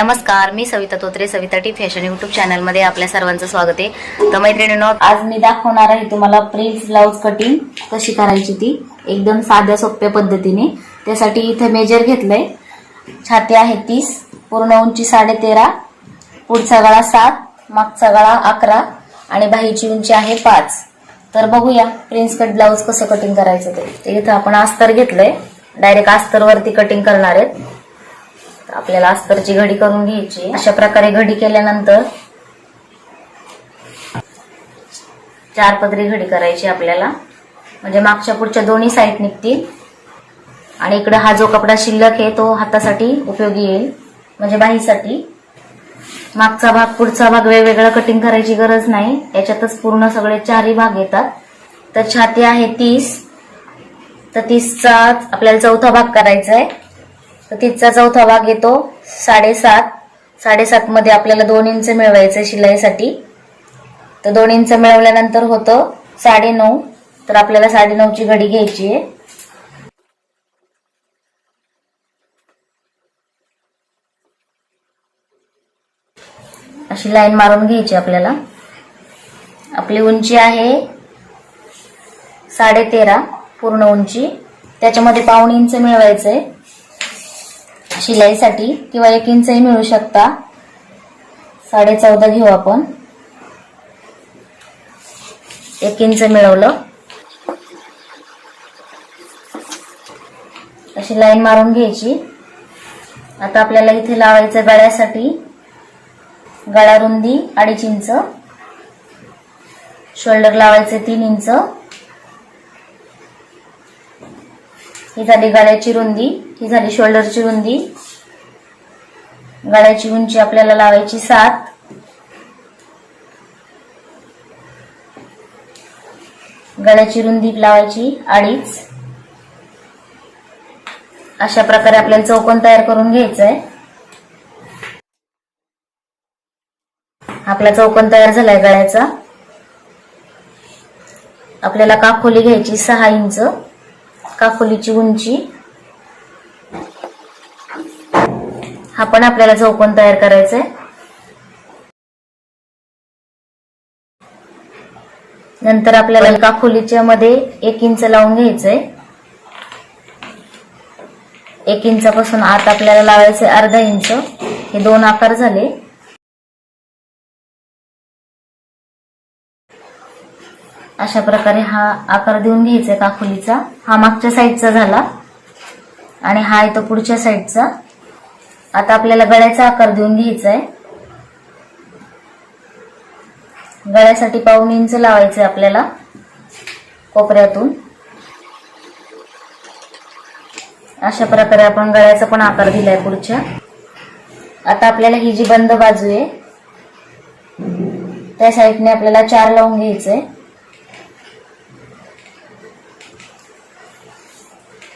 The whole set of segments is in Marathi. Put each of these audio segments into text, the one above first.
नमस्कार मी Savita Totre Savita T fashion YouTube चॅनलमध्ये आपल्या सर्वांचं स्वागत आहे. तर मैत्रिणींनो आज मी दाखवणार आहे तुम्हाला प्रिन्स ब्लाउज कटिंग कशी करायची ती. एकदम साध्या सोप्या पद्धतीने. त्यासाठी इथे मेजर घेतलंय. छाती आहे तीस पूर्ण उंची साडे तेरा पुढचा गळा सात मागचा गळा अकरा आणि बाहीची उंची आहे पाच. तर बघूया प्रिन्स कट ब्लाऊज कसं कटिंग करायचं ते. इथं आपण अस्तर घेतलंय. डायरेक्ट अस्तरवरती कटिंग करणार आहेत. आपल्याला अस्तरची घडी करून घ्यायची. अशा प्रकारे घडी केल्यानंतर चार पदरी घडी करायची आपल्याला. म्हणजे मागच्या पुढच्या दोन्ही साईड निघतील. आणि इकडे हा जो कपडा शिल्लक आहे तो हातासाठी उपयोगी येईल. म्हणजे बाहीसाठी. मागचा भाग पुढचा भाग वेगवेगळा कटिंग करायची गरज नाही. याच्यातच पूर्ण सगळे चारही भाग येतात. तर छाती आहे तीस. तर तीसचा आपल्याला चौथा भाग करायचा आहे तर तिथचा चौथा भाग येतो. साडेसात. साडेसात मध्ये आपल्याला दोन इंच मिळवायचे शिलाईसाठी. तर दोन इंच मिळवल्यानंतर होतं साडेनऊ. तर आपल्याला साडेनऊची घडी घ्यायची आहे. अशी लाईन मारून घ्यायची आपल्याला. आपली उंची आहे साडे तेरा पूर्ण उंची. त्याच्यामध्ये पाऊण इंच मिळवायचंय. शिलाईसाठी किंवा एक इंचही मिळू शकता. साडे चौदा घेऊ आपण. एक इंच मिळवलं. अशी लाईन मारून घ्यायची. आता आपल्याला इथे लावायचं गळ्यासाठी. गळा रुंदी अडीच इंच. शोल्डर लावायचे तीन इंच. ही झाली गळ्याची रुंदी ही झाली शोल्डरची रुंदी. गळ्याची उंची आपल्याला लावायची सात. गळ्याची रुंदी लावायची अडीच. अशा प्रकारे आपल्याला चौकोन तयार करून घ्यायचा आहे आपला चौकोन तयार झालाय गळ्याचा. आपल्याला काखोली घ्यायची सहा इंच. काखोलीची उंची. हा पण आपल्याला चौकोन तयार करायचा आहे नंतर आपल्याला काखोलीच्या मध्ये एक इंच लावून घ्यायचंय. एक इंचापासून आत आपल्याला लावायचे अर्धा इंच. हे दोन आकार झाले. अशा प्रकारे हा आकार देऊन घ्यायचा काखोलीचा हा मागच्या साईडचा झाला. आणि हा आहे तो पुढच्या साईडचा. आता आपल्याला गळ्याचा आकार देऊन घ्यायचा आहे. गळ्यासाठी पाऊन इंच लावायचं आहे आपल्याला कोपऱ्यातून. अशा प्रकारे आपण गळ्याचा पण आकार दिलाय पुढच्या. आता आपल्याला ही जी बंद बाजू आहे त्या साईडने आपल्याला चार लावून घ्यायचंय.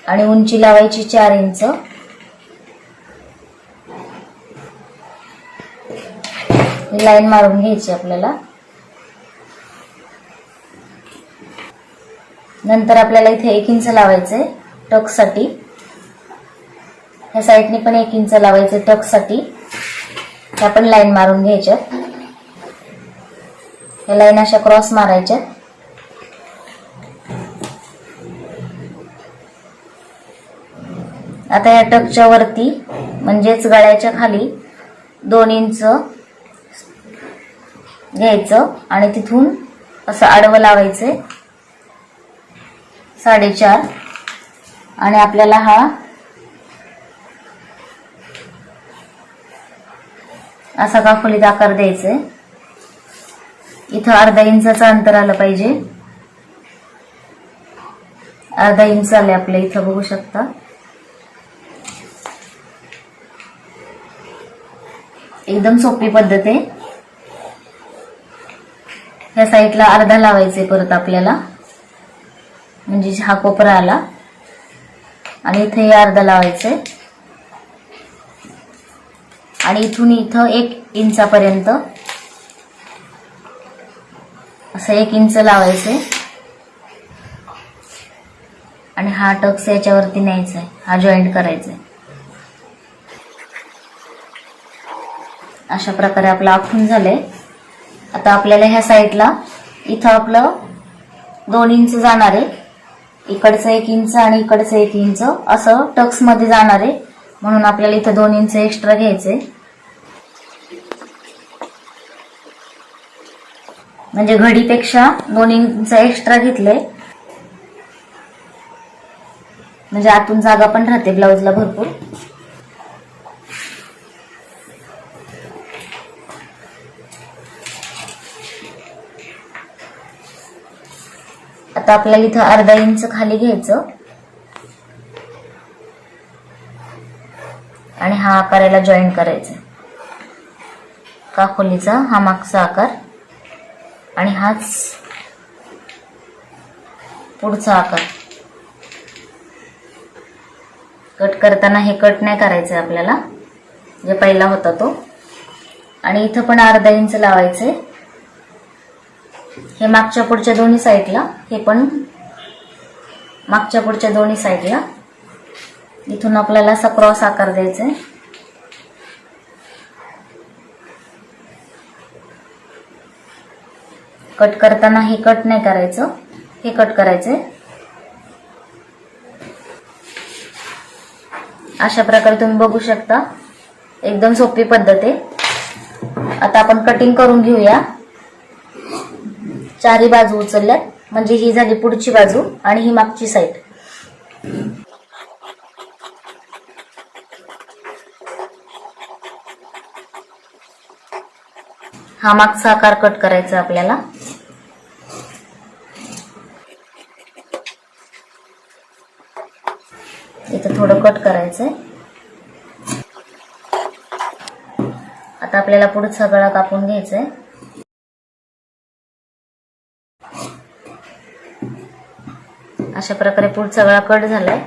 आणि उंची लावायची चार इंच. लाईन मारून घ्यायची आपल्याला. नंतर आपल्याला इथे एक इंच लावायचंय टकसाठी. ह्या साईडने पण एक इंच लावायचं टकसाठी ह्या पण लाईन मारून घ्यायच्यात. ह्या लाईन अशा क्रॉस मारायच्यात. आता या टकच्या वरती म्हणजेच गळ्याच्या खाली दोन इंच घ्यायचं आणि तिथून असं आडवं लावायचंय. साडेचार. आणि आपल्याला हा असा काखोलीत आकार द्यायचा आहे इथं अर्धा इंचाचं अंतर आलं पाहिजे. अर्धा इंच आले आपल्या इथं बघू शकता. एकदम सोपी पद्धत आहे. ह्या साईडला अर्धा लावायचे परत आपल्याला. म्हणजे हा कोपरा आला. आणि इथे अर्धा लावायचे आणि इथून इथं एक इंचापर्यंत असं एक इंच लावायचे आणि हा टक्स याच्यावरती न्यायचा आहे हा जॉईंट करायचा आहे अशा प्रकारे आपलं आखून झालंय. आता आपल्याला ह्या साईडला इथं आपलं दोन इंच जाणार आहे. इकडचं एक इंच आणि इकडचं एक इंच असं टक्समध्ये जाणार आहे. म्हणून आपल्याला इथं दोन इंच एक्स्ट्रा घ्यायचे म्हणजे घडीपेक्षा दोन इंच एक्स्ट्रा घेतले म्हणजे आतून जागा पण राहते ब्लाऊजला भरपूर. आता आपल्याला इथं अर्धा इंच खाली घ्यायचं. आणि हा आकाराला जॉईन करायचा. काखोलीचा हा मागचा आकार. आणि हाच पुढचा आकार. कट करताना हे कट नाही करायचं आपल्याला. जे पहिला होता तो. आणि इथं पण अर्धा इंच लावायचंय. हे मागच्या पुढच्या दोन्ही साईडला हे पण मागच्या पुढच्या दोन्ही साईडला. इथून आपल्याला असा क्रॉस आकार द्यायचा आहे. कट करताना हे कट नाही करायचं. हे कट करायचंय. अशा प्रकारे तुम्ही बघू शकता. एकदम सोपी पद्धत आहे. आता आपण कटिंग करून घेऊया. चारी बाजू उचलल्यात. म्हणजे ही झाली पुढची बाजू आणि ही मागची साईड हा मागचा आकार कट करायचा आपल्याला. इथं थोडं कट करायचंय. आता आपल्याला पुढचा गळा कापून घ्यायचंय. अशा प्रकारे पूड सगळा कट झालाय.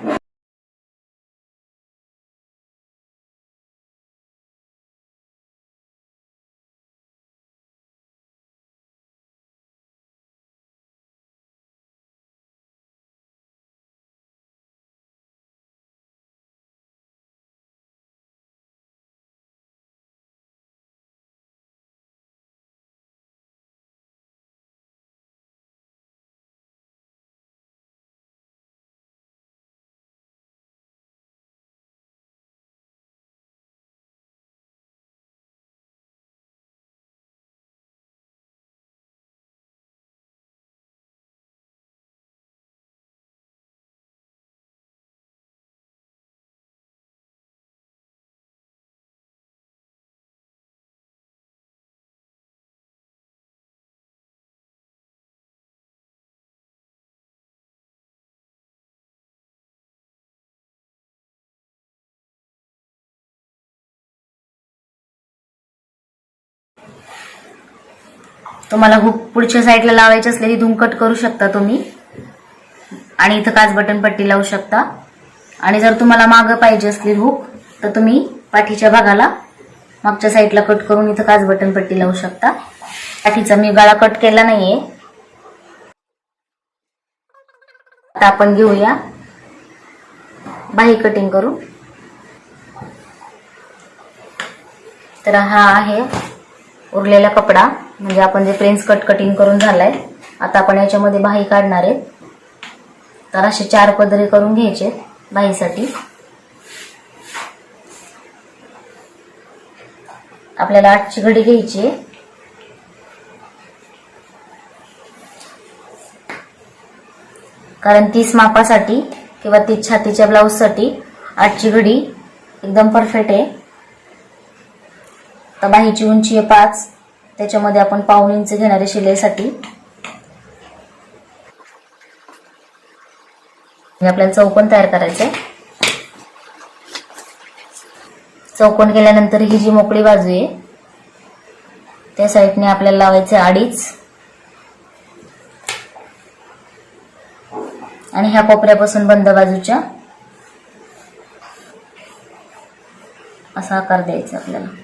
तुम्हाला हुक पुढच्या साईडला लावायची असलेली धूम कट करू शकता तुम्ही. आणि इथं काच बटन पट्टी लावू शकता. आणि जर तुम्हाला मागं पाहिजे असली हुक तर तुम्ही पाठीच्या भागाला मागच्या साईडला कट करून इथं काच बटन पट्टी लावू शकता. पाठीचा मी गळा कट केला नाहीये. आता आपण घेऊया. बाही कटिंग करू तर हा आहे उरलेला कपडा. म्हणजे आपण जे प्रिन्स कट कटिंग करून झालाय आता आपण याच्यामध्ये बाही काढणार आहे तर असे चार पदरे करून घ्यायचे बाहीसाठी. आपल्याला आठची घडी घ्यायची आहे. कारण तीस मापासाठी किंवा तीस छातीच्या ब्लाऊजसाठी आठची घडी एकदम परफेक्ट आहे. तर बाहीची उंची आहे पाच त्याच्यामध्ये आपण पाऊण इंच घेणारे शिलाईसाठी. म्हणजे आपल्याला चौकोन तयार करायचंय. चौकोन केल्यानंतर ही जी मोकळी बाजू आहे त्या साईडने आपल्याला लावायचे अडीच. आणि ह्या कोपऱ्यापासून बंद बाजूच्या असा आकार द्यायचा आपल्याला.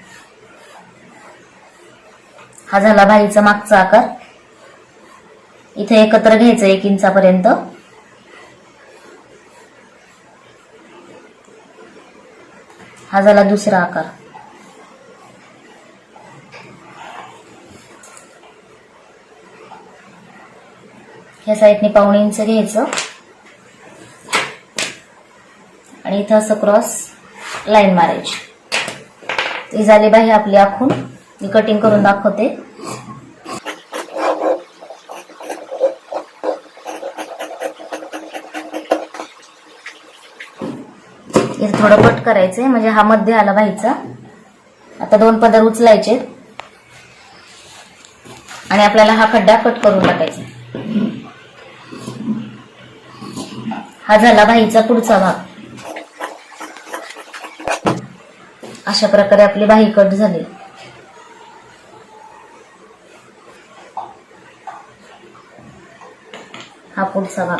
हा झाला बाईचा मागचा आकार. इथे एकत्र घ्यायचं एक इंचापर्यंत. हा झाला दुसरा आकार. ह्या साईडने पावणे इंच घ्यायचं. आणि इथं असं क्रॉस लाईन मारायची. ही झाली बाई आपली आखून. मी कटिंग करून दाखवते. थोडं कट करायचंय म्हणजे हा मध्य आला व्हायचा आता दोन पदर उचलायचे. आणि आपल्याला हा खड्डा कट करून टाकायचा. हा झाला भाईचा पुढचा भाग. अशा प्रकारे आपली बाही कट झाली. हा पुढचा भाग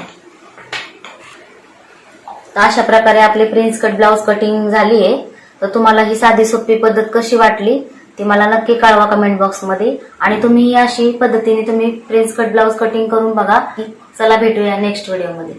तर अशा प्रकारे आपली प्रिन्स कट ब्लाऊज कटिंग झाली आहे तर तुम्हाला ही साधी सोपी पद्धत कशी वाटली ती मला नक्की कळवा कमेंट बॉक्समध्ये आणि तुम्ही ही अशी पद्धतीने तुम्ही प्रिन्स कट ब्लाऊज कटिंग करून बघा. चला भेटूया नेक्स्ट व्हिडिओमध्ये